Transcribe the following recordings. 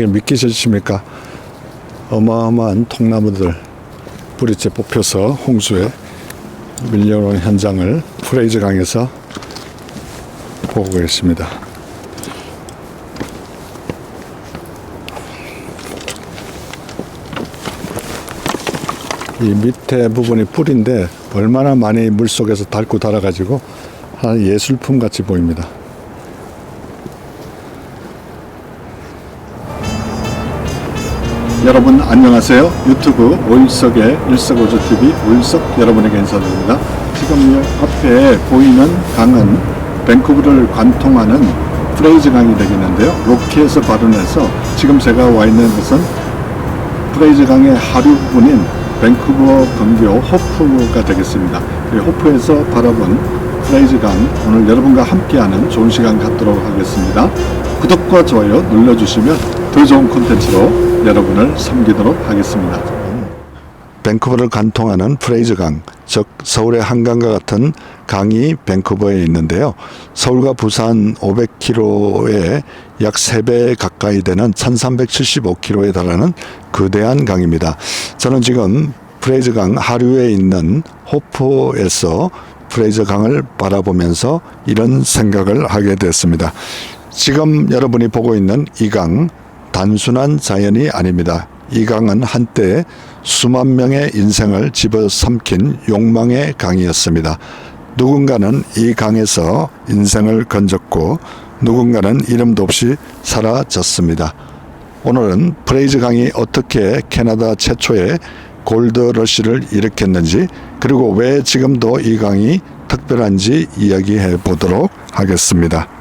얘기를 믿기십니까? 어마어마한 통나무들 뿌리째 뽑혀서 홍수에 밀려오는 현장을 프레이즈 강에서 보고 계십니다. 이 밑에 부분이 뿌리인데 얼마나 많이 물 속에서 닳고 닳아가지고 한 예술품 같이 보입니다. 여러분 안녕하세요. 유튜브 오일석의 일석오조 TV 오일석 여러분에게 인사드립니다. 지금 이 앞에 보이는 강은 밴쿠버를 관통하는 프레이즈 강이 되겠는데요. 로키에서 발원해서 지금 제가 와 있는 곳은 프레이즈 강의 하류 부분인 밴쿠버 근교 호프가 되겠습니다. 이 호프에서 바라본 프레이즈 강 오늘 여러분과 함께하는 좋은 시간 갖도록 하겠습니다. 구독과 좋아요 눌러주시면 더 좋은 콘텐츠로 여러분을 섬기도록 하겠습니다. 밴쿠버를 관통하는 프레이즈 강, 즉 서울의 한강과 같은 강이 밴쿠버에 있는데요. 서울과 부산 500km에 약 3배 가까이 되는 1375km에 달하는 거대한 강입니다. 저는 지금 프레이즈 강 하류에 있는 호포에서 프레이즈 강을 바라보면서 이런 생각을 하게 됐습니다. 지금 여러분이 보고 있는 이 강 단순한 자연이 아닙니다. 이 강은 한때 수만 명의 인생을 집어삼킨 욕망의 강이었습니다. 누군가는 이 강에서 인생을 건졌고 누군가는 이름도 없이 사라졌습니다. 오늘은 프레이즈 강이 어떻게 캐나다 최초의 골드 러시를 일으켰는지 그리고 왜 지금도 이 강이 특별한지 이야기해 보도록 하겠습니다.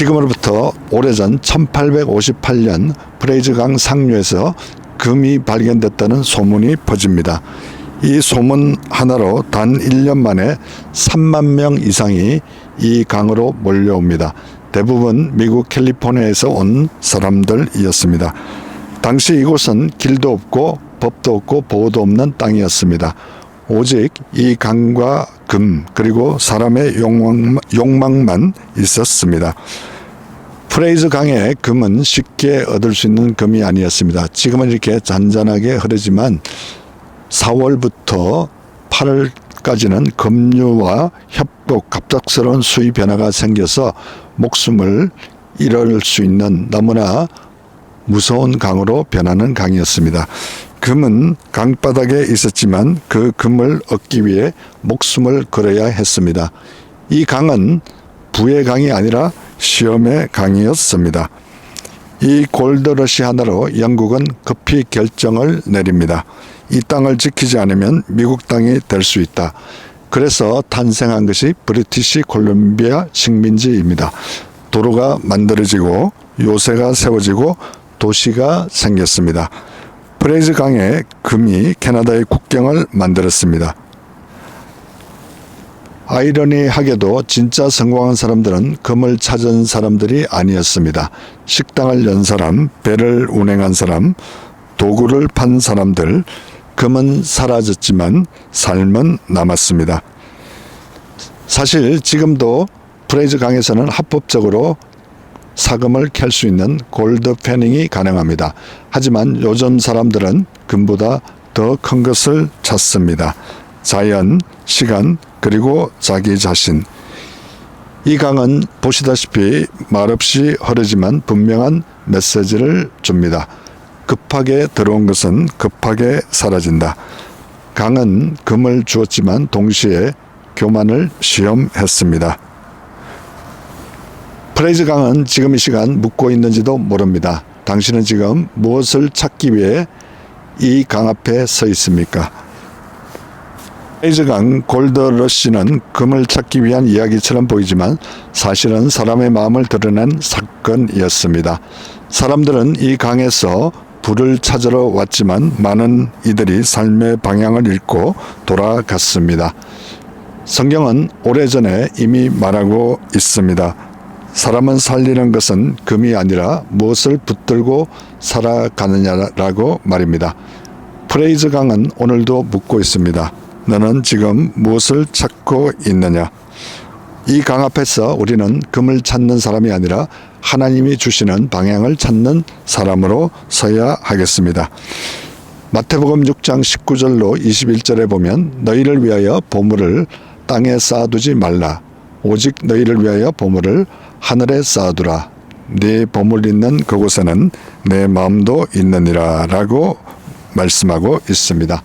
지금으로부터 오래전 1858년 프레이즈강 상류에서 금이 발견됐다는 소문이 퍼집니다. 이 소문 하나로 단 1년 만에 3만 명 이상이 이 강으로 몰려옵니다. 대부분 미국 캘리포니아에서 온 사람들이었습니다. 당시 이곳은 길도 없고 법도 없고 보호도 없는 땅이었습니다. 오직 이 강과 금 그리고 사람의 욕망, 욕망만 있었습니다. 프레이즈 강의 금은 쉽게 얻을 수 있는 금이 아니었습니다. 지금은 이렇게 잔잔하게 흐르지만 4월부터 8월까지는 급류와 협곡 갑작스러운 수위 변화가 생겨서 목숨을 잃을 수 있는 너무나 무서운 강으로 변하는 강이었습니다. 금은 강바닥에 있었지만 그 금을 얻기 위해 목숨을 걸어야 했습니다. 이 강은 부의 강이 아니라 시험의 강이었습니다. 이 골드러시 하나로 영국은 급히 결정을 내립니다. 이 땅을 지키지 않으면 미국 땅이 될 수 있다. 그래서 탄생한 것이 브리티시 콜롬비아 식민지입니다. 도로가 만들어지고 요새가 세워지고 도시가 생겼습니다. 프레이즈 강에 금이 캐나다의 국경을 만들었습니다. 아이러니하게도 진짜 성공한 사람들은 금을 찾은 사람들이 아니었습니다. 식당을 연 사람, 배를 운행한 사람, 도구를 판 사람들, 금은 사라졌지만 삶은 남았습니다. 사실 지금도 프레이즈 강에서는 합법적으로 사금을 캘 수 있는 골드 패닝이 가능합니다. 하지만 요즘 사람들은 금보다 더 큰 것을 찾습니다. 자연, 시간, 그리고 자기 자신. 이 강은 보시다시피 말없이 흐르지만 분명한 메시지를 줍니다. 급하게 들어온 것은 급하게 사라진다. 강은 금을 주었지만 동시에 교만을 시험했습니다. 프레이즈 강은 지금 이 시간 묵고 있는지도 모릅니다. 당신은 지금 무엇을 찾기 위해 이 강 앞에 서 있습니까? 프레이즈 강 골드러시는 금을 찾기 위한 이야기처럼 보이지만 사실은 사람의 마음을 드러낸 사건이었습니다. 사람들은 이 강에서 불을 찾으러 왔지만 많은 이들이 삶의 방향을 잃고 돌아갔습니다. 성경은 오래전에 이미 말하고 있습니다. 사람은 살리는 것은 금이 아니라 무엇을 붙들고 살아가느냐라고 말입니다. 프레이즈 강은 오늘도 묻고 있습니다. 너는 지금 무엇을 찾고 있느냐? 이 강 앞에서 우리는 금을 찾는 사람이 아니라 하나님이 주시는 방향을 찾는 사람으로 서야 하겠습니다. 마태복음 6장 19절로 21절에 보면 너희를 위하여 보물을 땅에 쌓아두지 말라. 오직 너희를 위하여 보물을 하늘에 쌓아두라. 네 보물 있는 그곳에는 내 마음도 있느니라 라고 말씀하고 있습니다.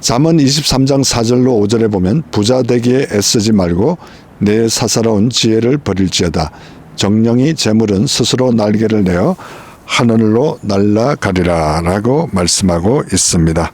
잠언 23장 4절로 5절에 보면 부자 되기에 애쓰지 말고 내 사사로운 지혜를 버릴지어다. 정령이 재물은 스스로 날개를 내어 하늘로 날아가리라 라고 말씀하고 있습니다.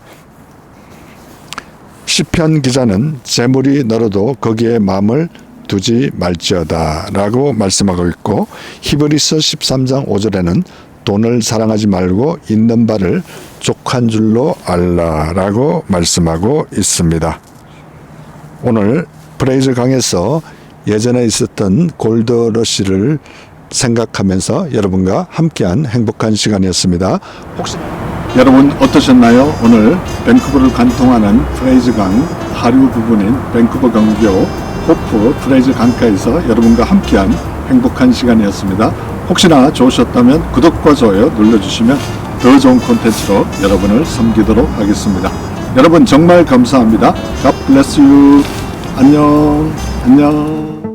시편 기자는 재물이 너로도 거기에 마음을 두지 말지어다 라고 말씀하고 있고 히브리서 13장 5절에는 돈을 사랑하지 말고 있는 바를 족한 줄로 알라 라고 말씀하고 있습니다. 오늘 프레이즈 강에서 예전에 있었던 골드러시를 생각하면서 여러분과 함께한 행복한 시간이었습니다. 혹시 여러분 어떠셨나요? 오늘 밴쿠버를 관통하는 프레이즈 강 하류 부분인 밴쿠버 경교 호프 프레이즈 강가에서 여러분과 함께한 행복한 시간이었습니다. 혹시나 좋으셨다면 구독과 좋아요 눌러주시면 더 좋은 콘텐츠로 여러분을 섬기도록 하겠습니다. 여러분 정말 감사합니다. God bless you. 안녕. 안녕.